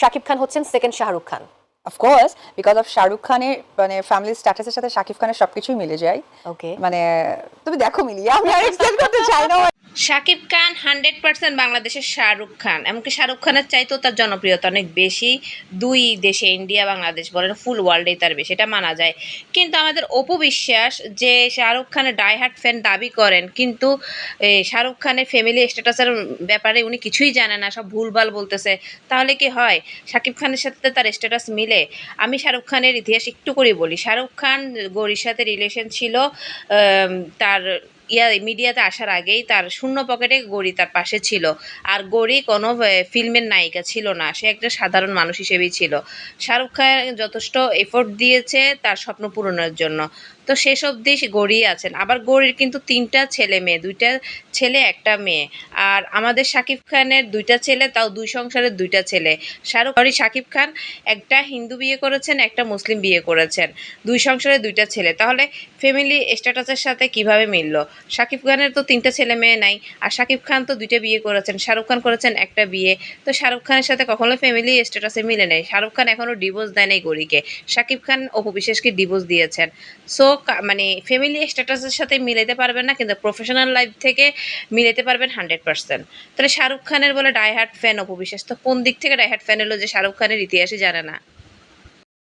শাকিব খান হচ্ছেন second Shahrukh Khan. Of course because of Shahrukh খানের মানে ফ্যামিলি স্ট্যাটাসের সাথে শাকিব খানের সবকিছুই মিলে যায়। ওকে মানে তুমি দেখো মিলিয়ে আমি আর এক্সপ্লেন করতে চাই না। শাকিব খান হান্ড্রেড পার্সেন্ট বাংলাদেশের শাহরুখ খান। এমনকি শাহরুখ খানের চাইতেও তার জনপ্রিয়তা অনেক বেশি। দুই দেশে, ইন্ডিয়া, বাংলাদেশ বলেন ফুল ওয়ার্ল্ডেই তার বেশি, এটা মানা যায়। কিন্তু আমাদের অপু বিশ্বাস যে শাহরুখ খানের ডাইহার্ট ফ্যান দাবি করেন, কিন্তু শাহরুখ খানের ফ্যামিলি স্ট্যাটাসের ব্যাপারে উনি কিছুই জানে না, সব ভুলভাল বলতেছে। তাহলে কি হয়? শাকিব খানের সাথে তার স্ট্যাটাস মিলে? আমি শাহরুখ খানের ইতিহাস একটু করে বলি। শাহরুখ খান গৌরীর সাথে রিলেশন ছিল তার ইয়া মিডিয়াতে আসার আগেই তার শূন্য পকেটে গৌরী তার পাশে ছিল। আর গৌরী কোনো ফিল্মের নায়িকা ছিল না। সে একটা সাধারণ মানুষ হিসেবেই ছিল। শাহরুখ খান যথেষ্ট এফোর্ট দিয়েছে তার স্বপ্ন পূরণের জন্য। তো শেষ অবধি গৌরী আছেন। আবার গৌরীর কিন্তু তিনটা ছেলে মেয়ে, দুইটা ছেলে, একটা মেয়ে। আর আমাদের শাকিব খানের দুইটা ছেলে, তাও দুই সংসারের দুইটা ছেলে। শাহরুখ সরি শাকিব খান, একটা হিন্দু বিয়ে করেছেন, একটা মুসলিম বিয়ে করেছেন। দুই সংসারের দুইটা ছেলে। তাহলে ফ্যামিলি স্ট্যাটাসের সাথে কীভাবে মিললো? শাকিব খানের তো তিনটা ছেলে মেয়ে নাই, আর শাকিব খান তো দুইটা বিয়ে করেছেন, শাহরুখ খান করেছেন একটা বিয়ে। তো শাহরুখ খানের সাথে কখনো ফ্যামিলি স্ট্যাটাসে মিলে নেই। শাহরুখ খান এখনও ডিভোর্স দেয় নাই গৌরীকে শাকিব খান অপু ডিভোর্স দিয়েছেন? সো মানে ফ্যামিলি স্ট্যাটাসের সাথে মিলাতে পারবেন না, কিন্তু প্রফেশনাল লাইফ থেকে মিলাতে পারবেন হান্ড্রেড পার্সেন্ট তাহলে শাহরুখ খানের বলে ডাইহার্ট ফ্যান অপু তো কোন দিক থেকে ডাইহার্ট ফ্যান এলো যে শাহরুখ খানের ইতিহাসই জানে না?